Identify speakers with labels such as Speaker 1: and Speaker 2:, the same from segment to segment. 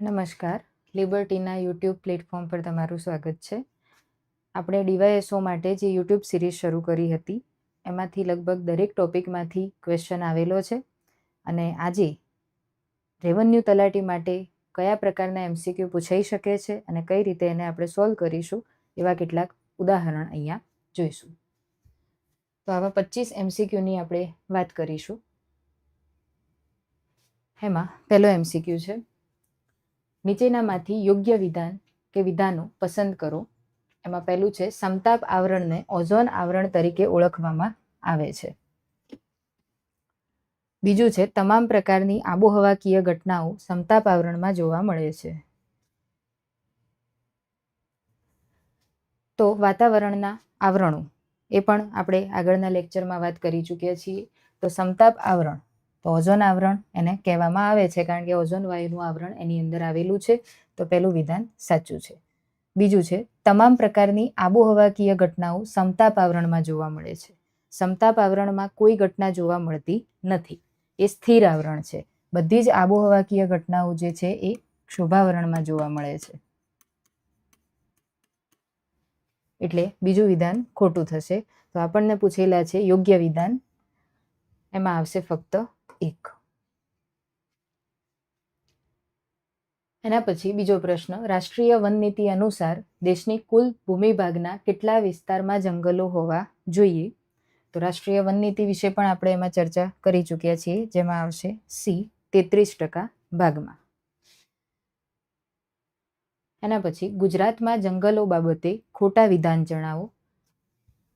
Speaker 1: નમસ્કાર. લિબર્ટીના YouTube platform પર તમારું સ્વાગત છે. આપણે ડીવાયએસઓ માટે જે યુટ્યુબ સિરીઝ શરૂ કરી હતી, એમાંથી લગભગ દરેક ટોપિકમાંથી ક્વેશ્ચન આવેલો છે. અને આજે રેવન્યુ તલાટી માટે કયા પ્રકારના એમસીક્યુ પૂછાઈ શકે છે અને કઈ રીતે એને આપણે સોલ્વ કરીશું, એવા કેટલાક ઉદાહરણ અહીંયા જોઈશું. તો આવા પચીસ એમસીક્યુની આપણે વાત કરીશું. એમાં પહેલો એમસીક્યુ છે. નીચેનામાંથી યોગ્ય વિધાન કે વિધાનો પસંદ કરો. એમાં પહેલું છે, સમતાપ આવરણને ઓઝોન આવરણ તરીકે ઓળખવામાં આવે છે. બીજું છે, તમામ પ્રકારની આબોહવાકીય ઘટનાઓ સમતાપ આવરણમાં જોવા મળે છે. તો વાતાવરણના આવરણો, એ પણ આપણે આગળના લેક્ચરમાં વાત કરી ચૂક્યા છીએ. તો સમતાપ આવરણ તો ઓઝોન આવરણ એને કહેવામાં આવે છે, કારણ કે ઓઝોન વાયુનું આવરણ એની અંદર આવેલું છે. તો પહેલું વિધાન સાચું છે. બીજું છે, તમામ પ્રકારની આબોહવાકીય ઘટનાઓ સમતાપ આવરણમાં જોવા મળે છે. સમતાપ આવરણમાં કોઈ ઘટના જોવા મળતી નથી. એ સ્થિર આવરણ છે. બધી જ આબોહવાકીય ઘટનાઓ જે છે એ ક્ષોભાવરણમાં જોવા મળે છે. એટલે બીજું વિધાન ખોટું થશે. તો આપણને પૂછેલા છે, યોગ્ય વિધાન એમાં આવશે ફક્ત એક. એના પછી બીજો પ્રશ્ન, રાષ્ટ્રીય વન નીતિ અનુસાર દેશની કુલ ભૂમિભાગના કેટલા વિસ્તારમાં જંગલો હોવા જોઈએ? તો રાષ્ટ્રીય વન નીતિ વિશે પણ આપણે એમાં ચર્ચા કરી ચૂક્યા છીએ, જેમાં આવશે સી, તેત્રીસ ટકા ભાગમાં. એના પછી, ગુજરાતમાં જંગલો બાબતે ખોટા વિધાન જણાવો.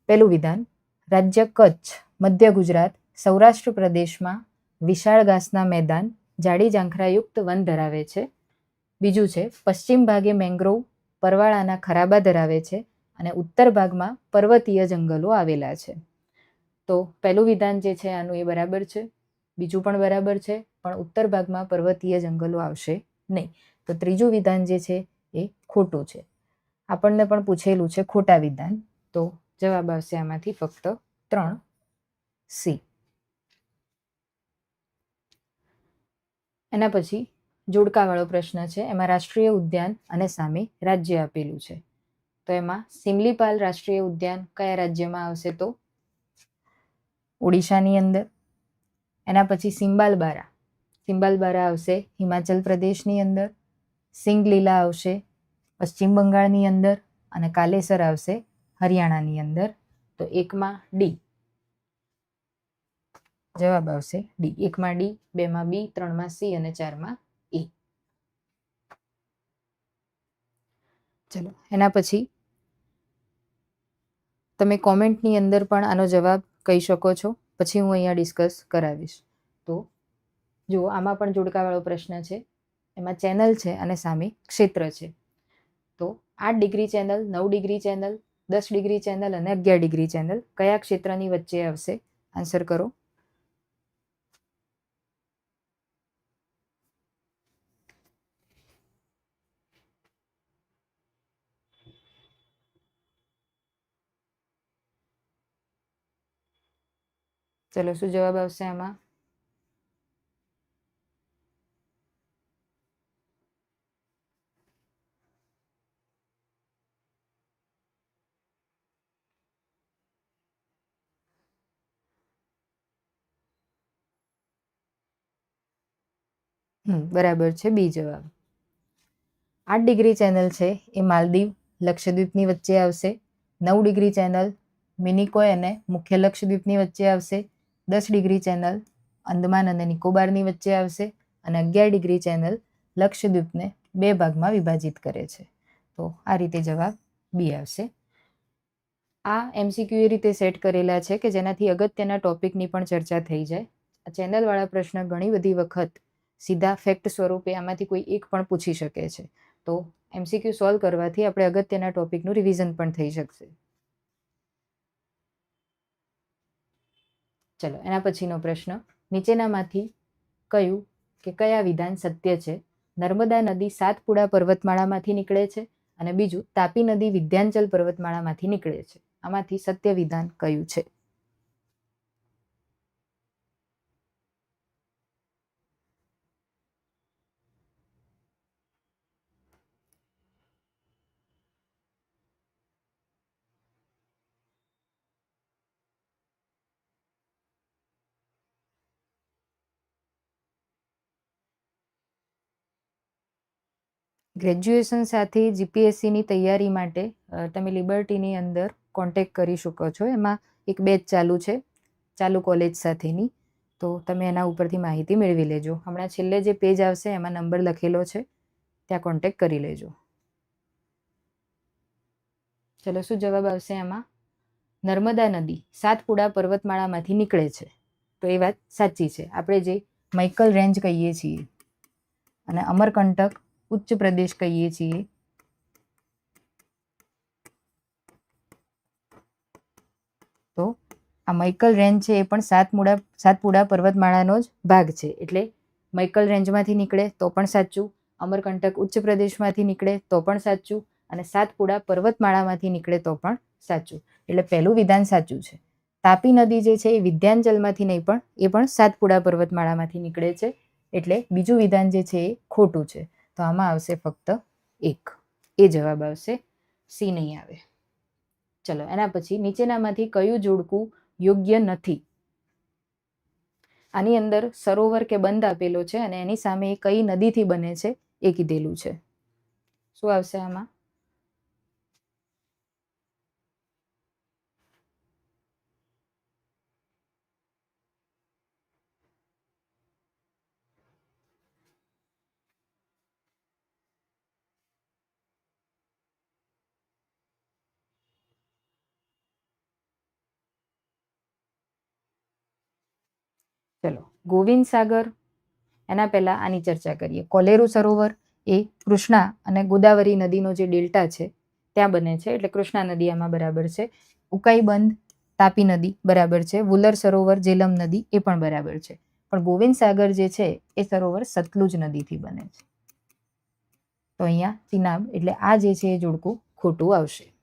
Speaker 1: પહેલું વિધાન, રાજ્ય કચ્છ, મધ્ય ગુજરાત, સૌરાષ્ટ્ર પ્રદેશમાં વિશાળ ઘાસના મેદાન જાડી ઝાંખરાયુક્ત વન ધરાવે છે. બીજું છે, પશ્ચિમ ભાગે મેંગ્રોવ પરવાળાના ખરાબા ધરાવે છે અને ઉત્તર ભાગમાં પર્વતીય જંગલો આવેલા છે. તો પહેલું વિધાન જે છે, આનું એ બરાબર છે. બીજું પણ બરાબર છે, પણ ઉત્તર ભાગમાં પર્વતીય જંગલો આવશે નહીં. તો ત્રીજું વિધાન જે છે, એ ખોટું છે. આપણને પણ પૂછેલું છે, ખોટા વિધાન. તો જવાબ આવશે આમાંથી ફક્ત ત્રણ સી. એના પછી જોડકાવાળો પ્રશ્ન છે, એમાં રાષ્ટ્રીય ઉદ્યાન અને સામે રાજ્ય આપેલું છે. તો એમાં સિમલીપાલ રાષ્ટ્રીય ઉદ્યાન કયા રાજ્યમાં આવશે તો? ઓડિશાની અંદર. એના પછી સિમ્બાલબારા. સિમ્બાલબારા આવશે હિમાચલ પ્રદેશની અંદર. સિંગલીલા આવશે પશ્ચિમ બંગાળની અંદર અને કાલેસર આવશે હરિયાણાની અંદર. તો એકમાં ડી. જવાબ આવશે ડી. એકમાં ડી, બેમાં બી, ત્રણમાં સી અને ચારમાં એ. ચલો, એના પછી તમે કોમેન્ટની અંદર પણ આનો જવાબ કહી શકો છો. પછી હું અહીંયા ડિસ્કસ કરાવીશ. તો જુઓ, આમાં પણ જોડકાવાળો પ્રશ્ન છે. એમાં ચેનલ છે અને સામે ક્ષેત્ર છે. તો આઠ ડિગ્રી ચેનલ, નવ ડિગ્રી ચેનલ, દસ ડિગ્રી ચેનલ અને અગિયાર ડિગ્રી ચેનલ કયા ક્ષેત્રની વચ્ચે આવશે? આન્સર કરો. ચલો, શું જવાબ આવશે આમાં? બરાબર છે, બી જવાબ. આઠ ડિગ્રી ચેનલ છે, એ માલદીવ લક્ષદ્વીપની વચ્ચે આવશે. નવ ડિગ્રી ચેનલ મિનિકોય અને મુખ્ય લક્ષદ્વીપની વચ્ચે આવશે. દસ ડિગ્રી ચેનલ અંદમાન અને નિકોબારની વચ્ચે આવશે અને અગિયાર ડિગ્રી ચેનલ લક્ષદ્વીપને બે ભાગમાં વિભાજિત કરે છે. તો આ રીતે જવાબ બી આવશે. આ એમસીક્યુ એ રીતે સેટ કરેલા છે કે જેનાથી અગત્યના ટોપિકની પણ ચર્ચા થઈ જાય. આ ચેનલવાળા પ્રશ્ન ઘણી બધી વખત સીધા ફેક્ટ સ્વરૂપે આમાંથી કોઈ એક પણ પૂછી શકે છે. તો એમસીક્યુ સોલ્વ કરવાથી આપણે અગત્યના ટોપિકનું રિવિઝન પણ થઈ શકશે. ચલો, એના પછીનો પ્રશ્ન. નીચેનામાંથી કયું કે કયા વિધાન સત્ય છે? નર્મદા નદી સાતપુડા પર્વતમાળામાંથી નીકળે છે અને બીજું તાપી નદી વિધ્યાંચલ પર્વતમાળામાંથી નીકળે છે. આમાંથી સત્ય વિધાન કયું છે? ગ્રેજ્યુએશન સાથે જીપીએસસીની તૈયારી માટે તમે લિબર્ટીની અંદર કોન્ટેક કરી શકો છો. એમાં એક બેચ ચાલુ છે, ચાલુ કોલેજ સાથેની. તો તમે એના ઉપરથી માહિતી મેળવી લેજો. હમણાં છેલ્લે જે પેજ આવશે, એમાં નંબર લખેલો છે, ત્યાં કોન્ટેક કરી લેજો. ચલો, શું જવાબ આવશે એમાં? નર્મદા નદી, સાતપુડા પર્વતમાળામાંથી નીકળે છે. તો એ વાત સાચી છે. આપણે જે મૈકલ રેન્જ કહીએ છીએ, અને અમરકંટક ઉચ્ચ પ્રદેશ કહીએ છીએ. તો આ મૈકલ રેન્જ છે, એ પણ સાતમુડા સાતપુડા પર્વતમાળાનો જ ભાગ છે. એટલે મૈકલ રેન્જમાંથી નીકળે તો પણ સાચું, અમરકંટક ઉચ્ચ પ્રદેશમાંથી નીકળે તો પણ સાચું, અને સાતપુડા પર્વતમાળામાંથી નીકળે તો પણ સાચું. એટલે પહેલું વિધાન સાચું છે. તાપી નદી જે છે, એ વિધ્યાંચલમાંથી નહીં પણ, એ પણ સાતપુડા પર્વતમાળામાંથી નીકળે છે. એટલે બીજું વિધાન જે છે, એ ખોટું છે. તો આમાં આવશે ફક્ત એક. એ જવાબ આવશે સી નહીં આવે. ચલો, એના પછી નીચેનામાંથી કયું જોડકું યોગ્ય નથી? આની અંદર સરોવર કે બંધ આપેલો છે અને એની સામે કઈ નદીથી બને છે એ કીધેલું છે. શું આવશે આમાં ચલો ગોવિંદ સાગર, એના પહેલાં આની ચર્ચા કરીએ. કોલેરુ સરોવર એ કૃષ્ણા અને ગોદાવરી નદીનો જે ડેલ્ટા છે, ત્યાં બને છે. એટલે કૃષ્ણા નદી આમાં બરાબર છે. ઉકાઈ બંધ તાપી નદી બરાબર છે. વુલર સરોવર જેલમ નદી એ પણ બરાબર છે. પણ ગોવિંદ સાગર જે છે, એ સરોવર સતલુજ નદીથી બને છે. તો અહીંયા ચિનાબ, એટલે આ જે છે એ જોડકું ખોટું આવશે.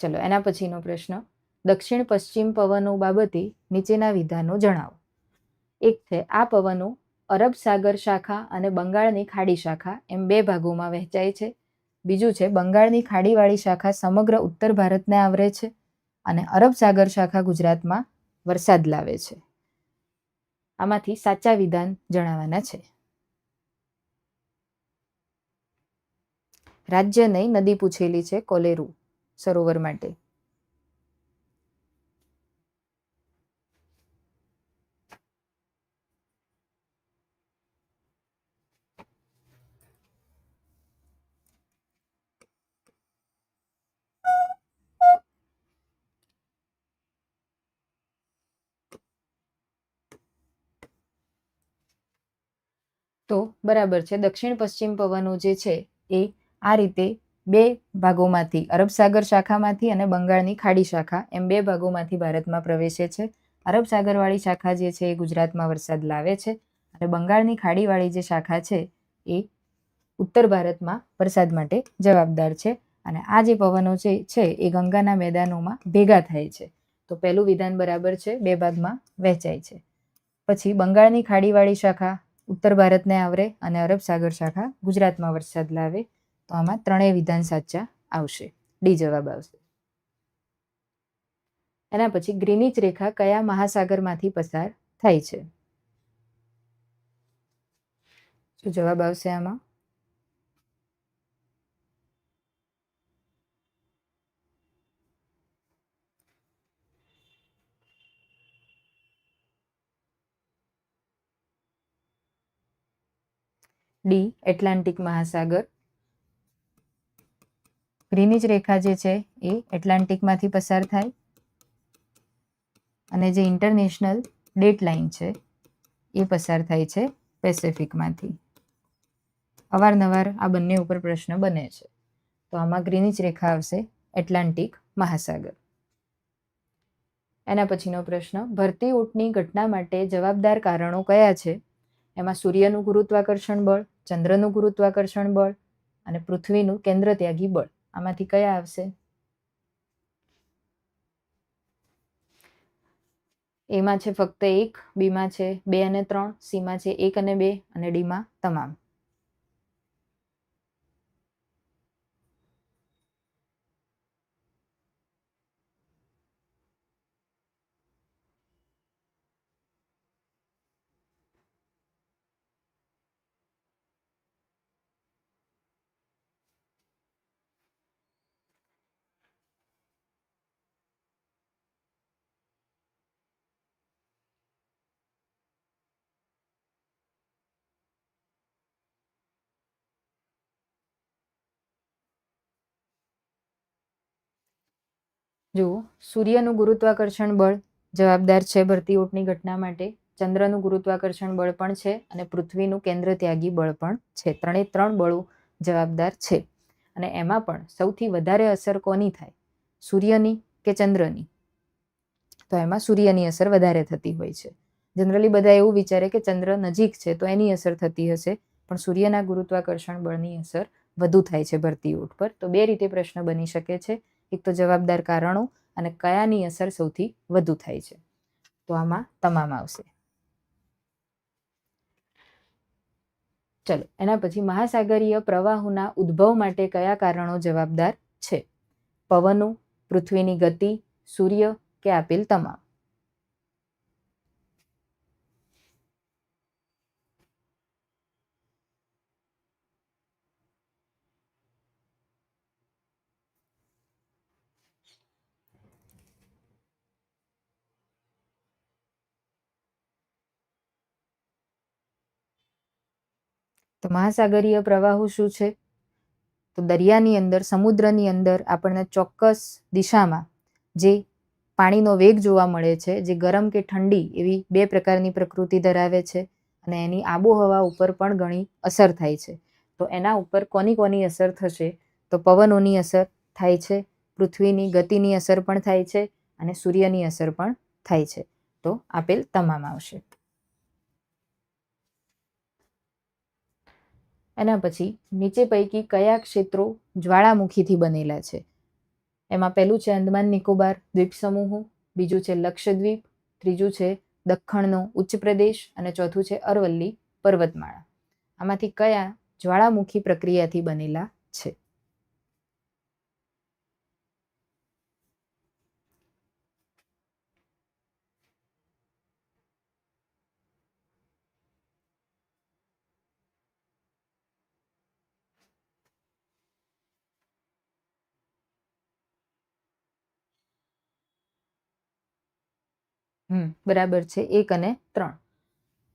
Speaker 1: ચલો, એના પછીનો પ્રશ્ન. દક્ષિણ પશ્ચિમ પવનો બાબતે નીચેના વિધાનો જણાવો. એક છે, આ પવનો અરબ સાગર શાખા અને બંગાળની ખાડી શાખા એમ બે ભાગોમાં વહેંચાય છે. બીજું છે, બંગાળની ખાડીવાળી શાખા સમગ્ર ઉત્તર ભારતને આવરે છે અને અરબ સાગર શાખા ગુજરાતમાં વરસાદ લાવે છે. આમાંથી સાચા વિધાન જણાવવાના છે. રાજ્ય નહીં નદી પૂછેલી છે કોલેરુ સરોવર માટે. તો બરાબર છે. દક્ષિણ પશ્ચિમ પવનો જે છે એ આ રીતે બે ભાગોમાંથી, અરબ સાગર શાખામાંથી અને બંગાળની ખાડી શાખા, એમ બે ભાગોમાંથી ભારતમાં પ્રવેશે છે. અરબ સાગરવાળી શાખા જે છે એ ગુજરાતમાં વરસાદ લાવે છે અને બંગાળની ખાડીવાળી જે શાખા છે એ ઉત્તર ભારતમાં વરસાદ માટે જવાબદાર છે અને આ જે પવનો જે છે એ ગંગાના મેદાનોમાં ભેગા થાય છે. તો પહેલું વિધાન બરાબર છે, બે ભાગમાં વહેંચાય છે. પછી બંગાળની ખાડીવાળી શાખા ઉત્તર ભારતને આવરે અને અરબ સાગર શાખા ગુજરાતમાં વરસાદ લાવે, તો આમાં ત્રણેય વિધાન સાચા આવશે. ડી જવાબ આવશે. એના પછી ગ્રીનિચ રેખા કયા મહાસાગરમાંથી પસાર થાય છે? શું જવાબ આવશે આમાં? ડી એટલાન્ટિક મહાસાગર. ગ્રીનિજ રેખા જે છે એ એટલાન્ટિકમાંથી પસાર થાય. અને જે ઇન્ટરનેશનલ ડેટ લાઇન છે એ પસાર થાય છે પેસિફિકમાંથી અવારનવાર આ બંને ઉપર પ્રશ્ન બને છે. તો આમાં ગ્રીનિજ રેખા આવશે એટલાન્ટિક મહાસાગર. એના પછીનો પ્રશ્ન, ભરતી ઊંટની ઘટના માટે જવાબદાર કારણો કયા છે? એમાં સૂર્યનું ગુરુત્વાકર્ષણ બળ ચંદ્રનું ગુરુત્વાકર્ષણ બળ અને પૃથ્વીનું કેન્દ્ર ત્યાગી બળ. આમાંથી કયા આવશે? એમાં છે ફક્ત એક, બીમાં છે બે અને ત્રણ, સીમાં છે એક અને બે અને ડીમાં તમામ. જુઓ, સૂર્યનું ગુરુત્વાકર્ષણ બળ જવાબદાર છે ભરતી ઓટની ઘટના માટે, ચંદ્રનું ગુરુત્વાકર્ષણ બળ પણ છે અને પૃથ્વીનું કેન્દ્ર ત્યાગી બળ પણ છે. ત્રણે ત્રણ બળો જવાબદાર છે અને એમાં પણ સૌથી વધારે અસર કોની થાય? સૂર્યની કે ચંદ્રની? તો એમાં સૂર્યની અસર વધારે થતી હોય છે. જનરલી બધા એવું વિચારે કે ચંદ્ર નજીક છે તો એની અસર થતી હશે, પણ સૂર્યના ગુરુત્વાકર્ષણ બળની અસર વધુ થાય છે ભરતી ઊંટ પર. તો બે રીતે પ્રશ્ન બની શકે છે. એક તો જવાબદાર કારણો અને કયાની અસર સૌથી વધુ થાય છે. તો આમાં તમામ આવશે. ચલો, એના પછી મહાસાગરીય પ્રવાહોના ઉદ્ભવ માટે કયા કારણો જવાબદાર છે? પવનો, પૃથ્વીની ગતિ, સૂર્ય કે આપેલ તમામ? તો મહાસાગરીય પ્રવાહો શું છે? તો દરિયાની અંદર, સમુદ્રની અંદર આપણને ચોક્કસ દિશામાં જે પાણીનો વેગ જોવા મળે છે, જે ગરમ કે ઠંડી એવી બે પ્રકારની પ્રકૃતિ ધરાવે છે અને એની આબોહવા ઉપર પણ ઘણી અસર થાય છે. તો એના ઉપર કોની કોની અસર થશે? તો પવનોની અસર થાય છે, પૃથ્વીની ગતિની અસર પણ થાય છે અને સૂર્યની અસર પણ થાય છે. તો આપેલ તમામ આવશે. એના પછી નીચે પૈકી કયા ક્ષેત્રો જ્વાળામુખીથી બનેલા છે? એમાં પહેલું છે અંદમાન નિકોબાર દ્વીપ સમૂહો બીજું છે લક્ષદ્વીપ, ત્રીજું છે દખ્ખણનો ઉચ્ચ પ્રદેશ અને ચોથું છે અરવલ્લી પર્વતમાળા. આમાંથી કયા જ્વાળામુખી પ્રક્રિયાથી બનેલા છે? બરાબર છે. એક અને ત્રણ.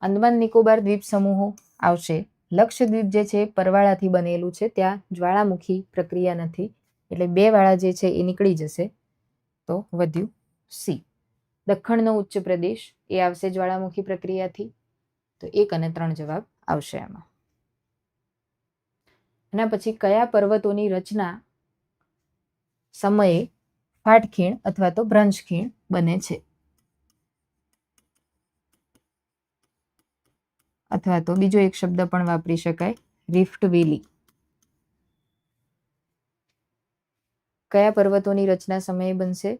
Speaker 1: અંદમાન નિકોબાર દ્વીપ સમૂહો આવશે લક્ષદ્વીપ જે છે, પરવાળાથી બનેલું છે. ત્યાં જ્વાળામુખી પ્રક્રિયા નથી. એટલે બે વાળા જે છે, એ નીકળી જશે. તો વધ્યું સી. દખ્ખણનો ઉચ્ચ પ્રદેશ, એ આવશે જ્વાળામુખી પ્રક્રિયાથી. તો એક અને ત્રણ જવાબ આવશે એમાં એના પછી કયા પર્વતોની રચના સમયે ફાટખીણ અથવા તો ભ્રંશખીણ બને છે? અથવા તો બીજો એક શબ્દ પણ વાપરી શકાય રિફ્ટ વેલી કયા પર્વતોની રચના સમયે બનશે?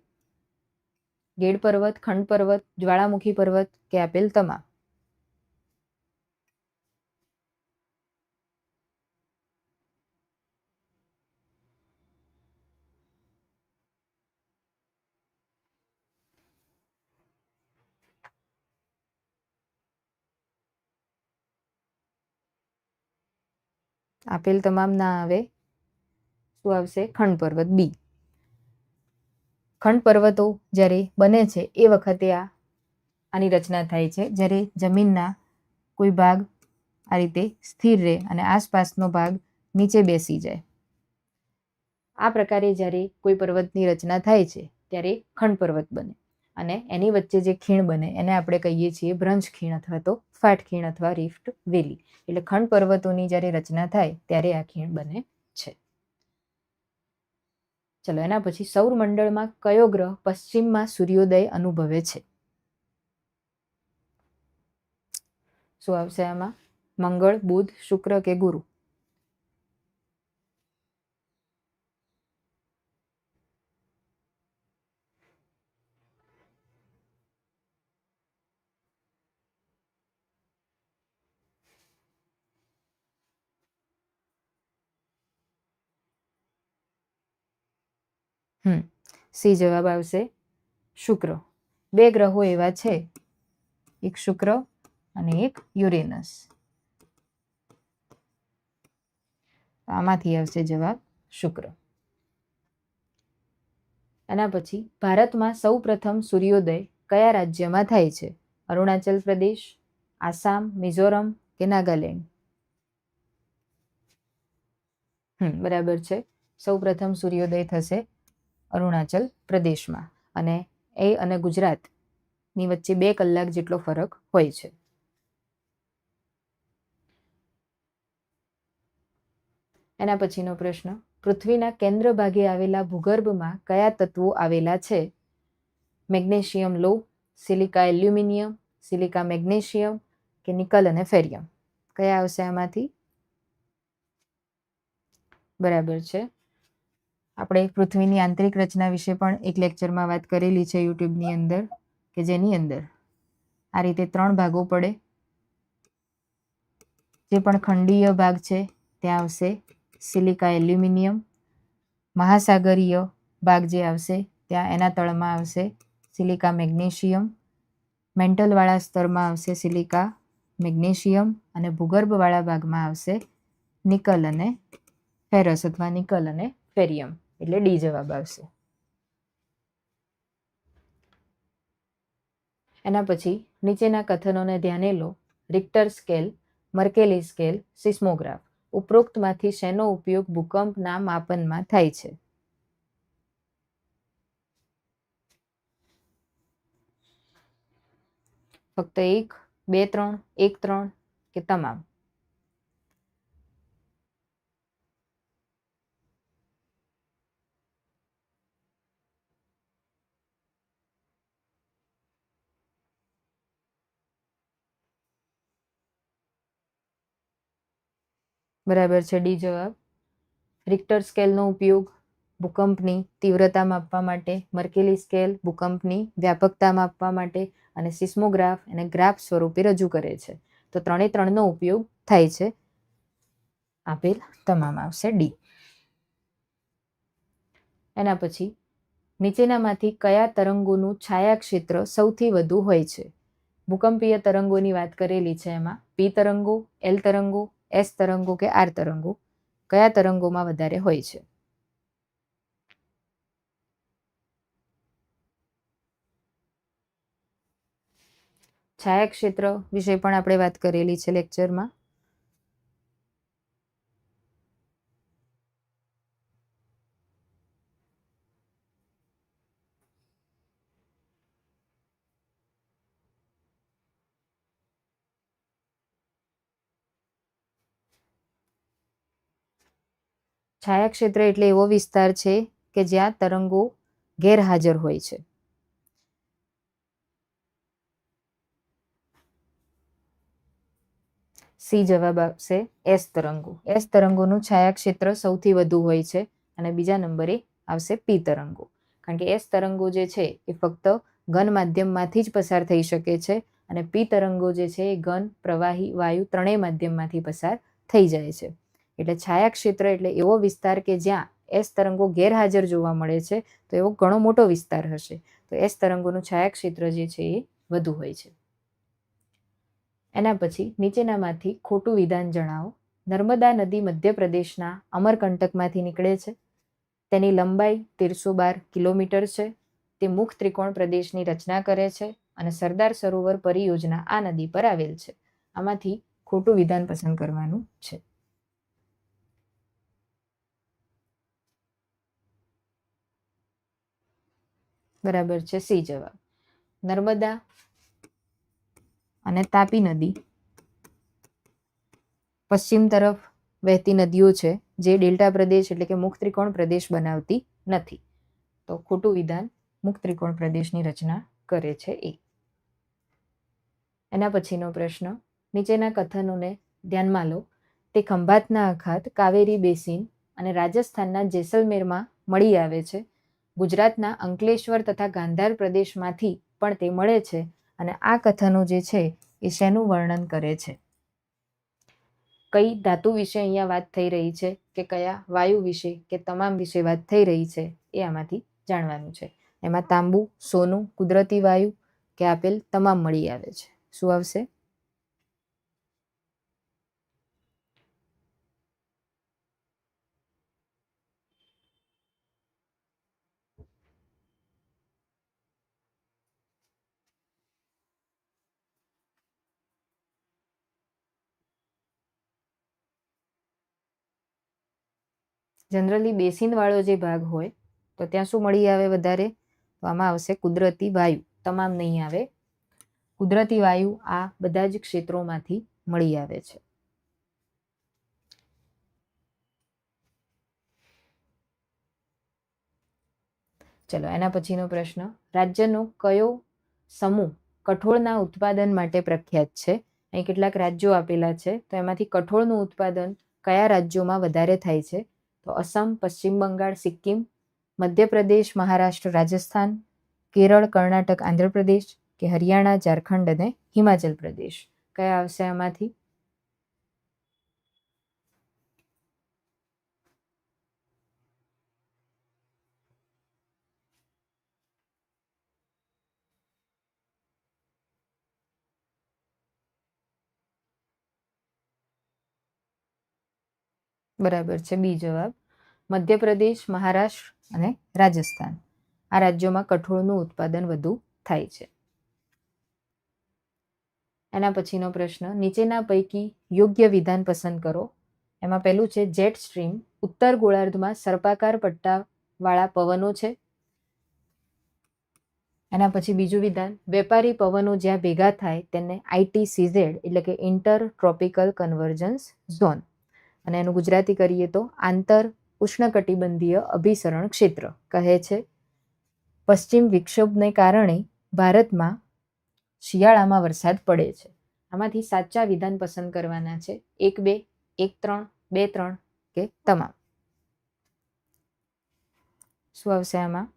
Speaker 1: ગેડ પર્વત, ખંડ પર્વત, જ્વાળામુખી પર્વત કે આપેલ તમામ? આપેલ તમામ ના આવે. શું આવશે? ખંડ પર્વત બી. ખંડ પર્વતો જ્યારે બને છે, એ વખતે આ, આની રચના થાય છે. જ્યારે જમીનના કોઈ ભાગ આ રીતે સ્થિર રહે અને આસપાસનો ભાગ નીચે બેસી જાય. આ પ્રકારે જ્યારે કોઈ પર્વતની રચના થાય છે, ત્યારે ખંડ પર્વત બને. અને એની વચ્ચે જે ખીણ બને, એને આપણે કહીએ છીએ ભ્રંશ ખીણ અથવા તો ફાટ ખીણ અથવા રિફ્ટ વેલી. એટલે ખંડ પર્વતોની જ્યારે રચના થાય, ત્યારે આ ખીણ બને છે. ચલો, એના પછી સૌરમંડળમાં કયો ગ્રહ પશ્ચિમમાં સૂર્યોદય અનુભવે છે? શું આવશે આમાં? મંગળ, બુધ, શુક્ર કે ગુરુ? હમ. સી જવાબ આવશે શુક્ર. બે ગ્રહો એવા છે. એક શુક્ર અને એક યુરેનસ. આમાંથી આવશે જવાબ શુક્ર. એના પછી ભારતમાં સૌ પ્રથમ સૂર્યોદય કયા રાજ્યમાં થાય છે? અરુણાચલ પ્રદેશ, આસામ, મિઝોરમ કે નાગાલેન્ડ? બરાબર છે. સૌ પ્રથમ સૂર્યોદય થશે અરુણાચલ પ્રદેશમાં અને એ અને ગુજરાતની વચ્ચે બે કલાક જેટલો ફરક હોય છે. એના પછીનો પ્રશ્ન, પૃથ્વીના કેન્દ્ર ભાગે આવેલા ભૂગર્ભમાં કયા તત્વો આવેલા છે? મેગ્નેશિયમ લો, સિલિકા એલ્યુમિનિયમ, સિલિકા મેગ્નેશિયમ કે નિકલ અને ફેરિયમ? કયા આવશે આમાંથી? બરાબર છે. આપણે પૃથ્વીની આંતરિક રચના વિશે પણ એક લેક્ચરમાં વાત કરેલી છે યુટ્યુબની અંદર, કે જેની અંદર આ રીતે ત્રણ ભાગો પડે. જે પણ ખંડીય ભાગ છે, ત્યાં આવશે સિલિકા એલ્યુમિનિયમ, મહાસાગરીય ભાગ જે આવશે, ત્યાં એના તળમાં આવશે સિલિકા મેગ્નેશિયમ, મેન્ટલવાળા સ્તરમાં આવશે સિલિકા મેગ્નેશિયમ અને ભૂગર્ભવાળા ભાગમાં આવશે નિકલ અને ફેરસ અથવા નિકલ અને ફેરિયમ એટલે ડી જવાબ આવશે. એના પછી નીચેના કથનોને ધ્યાને લો. Richter scale Mercalli scale seismograph ઉપરોક્તમાંથી શેનો ઉપયોગ ભૂકંપના માપનમાં થાય છે? ફક્ત એક, બે, ત્રણ, એક, ત્રણ કે તમામ? બરાબર છે, ડી જવાબ. રિક્ટર સ્કેલનો ઉપયોગ ભૂકંપની તીવ્રતા માપવા માટે મર્કેલી સ્કેલ ભૂકંપની વ્યાપકતા માપવા માટે અને સિસ્મોગ્રાફ એને ગ્રાફ સ્વરૂપે રજૂ કરે છે. તો ત્રણે ત્રણનો ઉપયોગ થાય છે. આપેલ તમામ આવશે ડી. એના પછી, નીચેનામાંથી કયા તરંગોનું છાયાક્ષેત્ર સૌથી વધુ હોય છે? ભૂકંપીય તરંગોની વાત કરેલી છે એમાં. પી તરંગો એલ તરંગો એસ તરંગો કે આર તરંગો કયા તરંગોમાં વધારે હોય છે? છાયાક્ષેત્ર વિશે પણ આપણે વાત કરેલી છે લેક્ચરમાં છાયાક્ષેત્ર એટલે એવો વિસ્તાર છે કે જ્યાં તરંગો ગેરહાજર હોય છે. સી જવાબ આવશે એસ તરંગો. એસ તરંગોનું છાયાક્ષેત્ર સૌથી વધુ હોય છે અને બીજા નંબરે આવશે પી તરંગો. કારણ કે એસ તરંગો જે છે એ ફક્ત ઘન માધ્યમમાંથી જ પસાર થઈ શકે છે અને પી તરંગો જે છે એ ઘન, પ્રવાહી, વાયુ ત્રણેય માધ્યમમાંથી પસાર થઈ જાય છે. એટલે છાયાક્ષેત્ર એટલે એવો વિસ્તાર કે જ્યાં એસ તરંગો ગેરહાજર જોવા મળે છે, તો એવો ઘણો મોટો વિસ્તાર હશે. તો એસ તરંગોનું છાયાક્ષેત્ર જે છે એ વધુ હોય છે. એના પછી નીચેનામાંથી ખોટું વિધાન જણાવો. નર્મદા નદી મધ્યપ્રદેશના અમરકંટકમાંથી નીકળે છે. તેની લંબાઈ તેરસો બાર કિલોમીટર છે. તે મુખ ત્રિકોણ પ્રદેશની રચના કરે છે અને સરદાર સરોવર પરિયોજના આ નદી પર આવેલ છે. આમાંથી ખોટું વિધાન પસંદ કરવાનું છે. બરાબર છે. સી જવાબ. નર્મદા અને તાપી નદી. પશ્ચિમ તરફ વહેતી નદીઓ છે, જે ડેલ્ટા પ્રદેશ એટલે કે મુખ ત્રિકોણ પ્રદેશ બનાવતી નથી. તો ખોટું વિધાન મુખ ત્રિકોણ પ્રદેશની રચના કરે છે એ. એના પછીનો પ્રશ્ન, નીચેના કથનોને ધ્યાનમાં લો. તે ખંભાતના અખાત કાવેરી બેસિન અને રાજસ્થાનના જેસલમેરમાં મળી આવે છે. ગુજરાતના અંકલેશ્વર તથા ગાંધાર પ્રદેશમાંથી પણ તે મળે છે અને આ કથનો જે છે એ શેનું વર્ણન કરે છે? કઈ ધાતુ વિશે અહીંયા વાત થઈ રહી છે કે કયા વાયુ વિશે કે તમામ વિશે વાત થઈ રહી છે એ આમાંથી જાણવાનું છે. એમાં તાંબુ, સોનું, કુદરતી વાયુ કે આપેલ તમામ મળી આવે છે. શું આવશે? જનરલી બેસીનવાળો જે ભાગ હોય, તો ત્યાં શું મળી આવે વધારે? તો આમાં આવશે કુદરતી વાયુ. તમામ નહીં આવે. કુદરતી વાયુ આ બધા જ ક્ષેત્રોમાંથી મળી આવે છે. ચલો, એના પછીનો પ્રશ્ન. રાજ્યનો કયો સમૂહ કઠોળના ઉત્પાદન માટે પ્રખ્યાત છે? અહીં કેટલાક રાજ્યો આપેલા છે, તો એમાંથી કઠોળનું ઉત્પાદન કયા રાજ્યોમાં વધારે થાય છે? તો અસમ, પશ્ચિમ બંગાળ, સિક્કિમ, મધ્યપ્રદેશ, મહારાષ્ટ્ર, રાજસ્થાન, કેરળ, કર્ણાટક, આંધ્રપ્રદેશ કે હરિયાણા, ઝારખંડ અને હિમાચલ પ્રદેશ. કયા આવશે આમાંથી બરાબર છે, બી જવાબ. મધ્યપ્રદેશ, મહારાષ્ટ્ર અને રાજસ્થાન. આ રાજ્યોમાં કઠોળનું ઉત્પાદન વધુ થાય છે. એના પછીનો પ્રશ્ન, નીચેના પૈકી યોગ્ય વિધાન પસંદ કરો. એમાં પહેલું છે, જેટ સ્ટ્રીમ. ઉત્તર ગોળાર્ધમાં સર્પાકાર પટ્ટાવાળા પવનો છે. એના પછી બીજું વિધાન, વેપારી પવનો જ્યાં ભેગા થાય, તેને આઈટીસીઝેડ એટલે કે ઇન્ટર ટ્રોપિકલ કન્વર્જન્સ ઝોન. અને એનું ગુજરાતી કરીએ તો આંતર ઉષ્ણકટિબંધીય અભિસરણ ક્ષેત્ર કહે છે. પશ્ચિમ વિક્ષોભને કારણે ભારતમાં શિયાળામાં વરસાદ પડે છે. આમાંથી સાચા વિધાન પસંદ કરવાના છે. એક, બે, એક, ત્રણ, બે, ત્રણ કે તમામ. શું આવશે આમાં?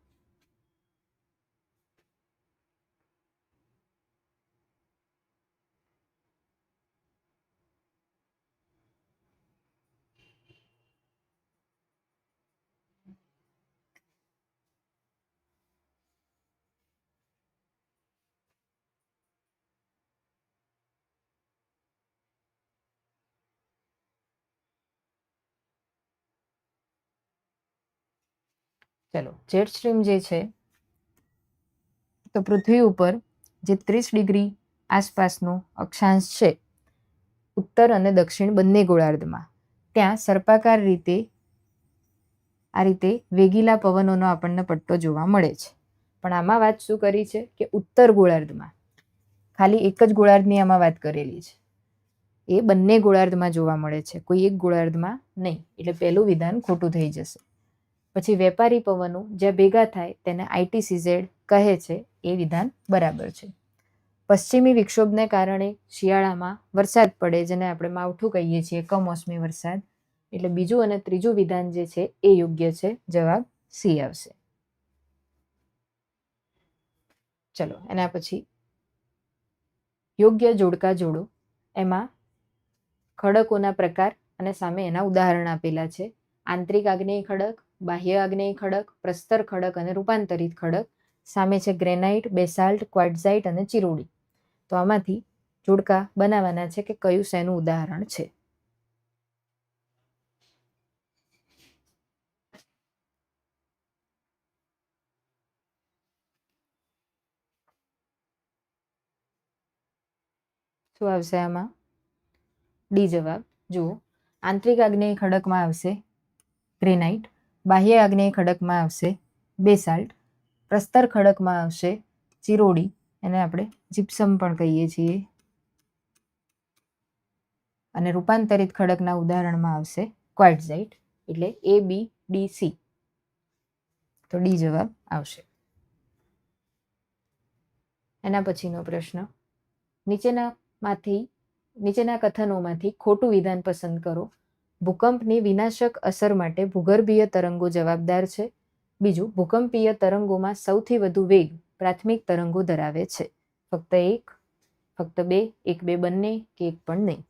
Speaker 1: ચલો જેટ સ્ટ્રીમ જે છે, તો પૃથ્વી ઉપર જે ત્રીસ ડિગ્રી આસપાસનો અક્ષાંશ છે, ઉત્તર અને દક્ષિણ બંને ગોળાર્ધમાં, ત્યાં સર્પાકાર રીતે, આ રીતે વેગીલા પવનોનો આપણને પટ્ટો જોવા મળે છે. પણ આમાં વાત શું કરી છે કે ઉત્તર ગોળાર્ધમાં, ખાલી એક જ ગોળાર્ધની આમાં વાત કરેલી છે. એ બંને ગોળાર્ધમાં જોવા મળે છે, કોઈ એક ગોળાર્ધમાં નહીં, એટલે પહેલું વિધાન ખોટું થઈ જશે. પછી વેપારી પવનો જ્યાં ભેગા થાય તેને આઈટીસીઝેડ કહે છે એ વિધાન બરાબર છે. પશ્ચિમી વિક્ષોભને કારણે શિયાળામાં વરસાદ પડે જેને આપણે માવઠું કહીએ છીએ, કમોસમી વરસાદ. એટલે બીજું અને ત્રીજું વિધાન જે છે એ યોગ્ય છે. જવાબ સી આવશે. ચલો, એના પછી યોગ્ય જોડકા જોડો. એમાં ખડકોના પ્રકાર અને સામે એના ઉદાહરણ આપેલા છે. આંતરિક આગ્નેય ખડક બાહ્ય આગ્નેય ખડક, પ્રસ્તર ખડક અને રૂપાંતરિત ખડક, સામે છે ગ્રેનાઇટ, બેસાલ્ટ, ક્વાડઝાઇટ અને ચિરોડી. તો આમાંથી જોડકા બનાવવાના છે કે કયું શેનું ઉદાહરણ છે? શું આવશે આમાં? ડી જવાબ. જુઓ. આંતરિક આગ્નેય ખડકમાં આવશે ગ્રેનાઇટ બાહ્ય આગ્નેય ખડકમાં આવશે બેસાલ્ટ, પ્રસ્તર ખડકમાં આવશે ચિરોડી એને આપણે જીપ્સમ પણ કહીએ છીએ. અને રૂપાંતરિત ખડકના ઉદાહરણમાં આવશે ક્વાઇટઝાઇટ એટલે એ બી ડી સી તો ડી જવાબ આવશે. એના પછીનો પ્રશ્ન. નીચેનામાંથી, નીચેના કથનોમાંથી ખોટું વિધાન પસંદ કરો. ભૂકંપની વિનાશક અસર માટે ભૂગર્ભીય તરંગો જવાબદાર છે. બીજું, ભૂકંપીય તરંગોમાં સૌથી વધુ વેગ પ્રાથમિક તરંગો ધરાવે છે. ફક્ત એક, ફક્ત બે, એક બે બંને કે એક પણ નહીં.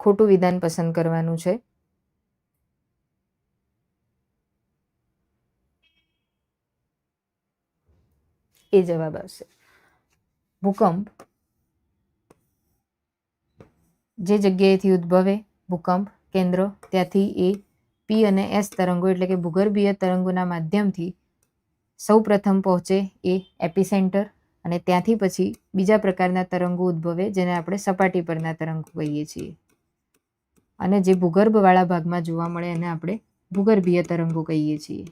Speaker 1: ખોટું વિધાન પસંદ કરવાનું છે. એ જવાબ આવશે. ભૂકંપ. જે જગ્યાએથી ઉદ્ભવે ભૂકંપ કેન્દ્ર, ત્યાંથી એ પી અને એસ તરંગો, એટલે કે ભૂગર્ભીય તરંગોના માધ્યમથી સૌ પ્રથમ પહોંચે એ એપિસેન્ટર અને ત્યાંથી પછી બીજા પ્રકારના તરંગો ઉદ્ભવે જેને આપણે સપાટી પરના તરંગો કહીએ છીએ. અને જે ભૂગર્ભવાળા ભાગમાં જોવા મળે એને આપણે ભૂગર્ભીય તરંગો કહીએ છીએ.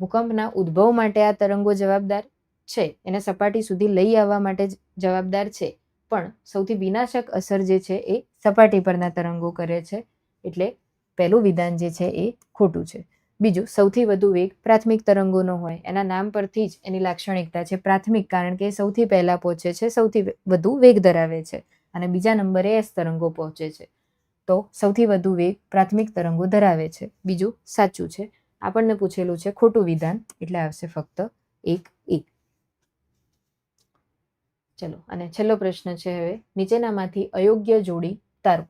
Speaker 1: ભૂકંપના ઉદ્ભવ માટે આ તરંગો જવાબદાર છે. એને સપાટી સુધી લઈ આવવા માટે જવાબદાર છે. પણ સૌથી વિનાશક અસર જે છે એ સપાટી પરના તરંગો કરે છે. એટલે પહેલું વિધાન જે છે એ ખોટું છે. બીજું, સૌથી વધુ વેગ પ્રાથમિક તરંગોનો હોય. એના નામ પરથી જ એની લાક્ષણિકતા છે પ્રાથમિક, કારણ કે સૌથી પહેલા પહોંચે છે, સૌથી વધુ વેગ ધરાવે છે. અને બીજા નંબરે એસ તરંગો પહોંચે છે. તો સૌથી વધુ વેગ પ્રાથમિક તરંગો ધરાવે છે. બીજું, સાચું છે. આપણને પૂછેલું છે ખોટું વિધાન, એટલે આવશે ફક્ત એક એક. ચલો, અને છેલ્લો પ્રશ્ન છે હવે, નીચેનામાંથી અયોગ્ય જોડી તારો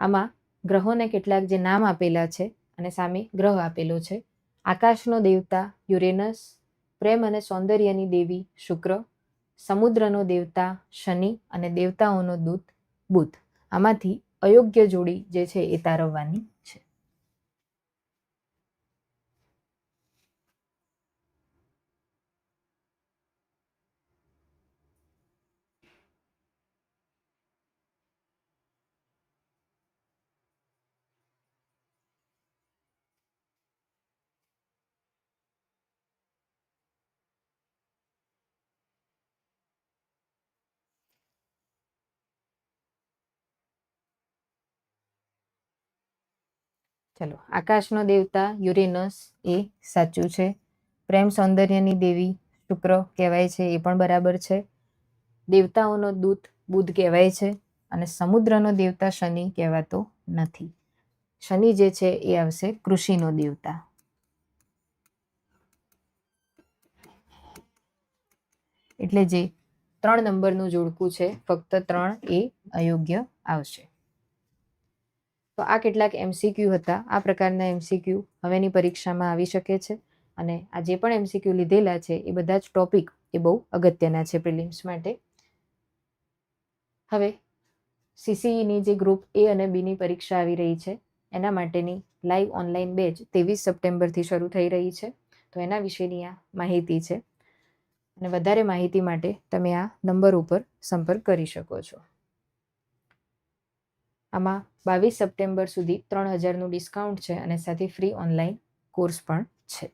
Speaker 1: આમાં ગ્રહોને કેટલાક જે નામ આપેલા છે અને સામે ગ્રહ આપેલો છે, આકાશનો દેવતા યુરેનસ, પ્રેમ અને સૌંદર્યની દેવી શુક્ર, સમુદ્રનો દેવતા શનિ અને દેવતાઓનો દૂત બુધ. આમાંથી અયોગ્ય જોડી જે છે એ તારવવાની છે. ચલો, આકાશનો દેવતા યુરેનસ એ સાચું છે. પ્રેમ સૌંદર્યની દેવી શુક્ર કહેવાય છે, એ પણ બરાબર છે. દેવતાઓનો દૂત બુધ કહેવાય છે અને સમુદ્રનો દેવતા શનિ કહેવાતો નથી. શનિ જે છે, એ આવશે કૃષિનો દેવતા. એટલે જે ત્રણ નંબરનું જોડકું છે, ફક્ત ત્રણ એ અયોગ્ય આવશે. તો આ કેટલાક એમસીક્યુ હતા. આ પ્રકારના એમસીક્યુ હવેની પરીક્ષામાં આવી શકે છે અને આ જે પણ એમસીક્યુ લીધેલા છે એ બધા જ ટોપિક એ બહુ અગત્યના છે પ્રિલિમ્સ માટે. હવે સીસીઈની જે ગ્રુપ એ અને બીની પરીક્ષા આવી રહી છે, એના માટેની લાઈવ ઓનલાઈન બેચ ત્રેવીસ સપ્ટેમ્બરથી શરૂ થઈ રહી છે. તો એના વિશેની આ માહિતી છે અને વધારે માહિતી માટે તમે આ નંબર ઉપર સંપર્ક કરી શકો છો. આમાં બાવીસ સપ્ટેમ્બર સુધી ત્રણ હજારનું ડિસ્કાઉન્ટ છે અને સાથે ફ્રી ઓનલાઈન કોર્સ પણ છે.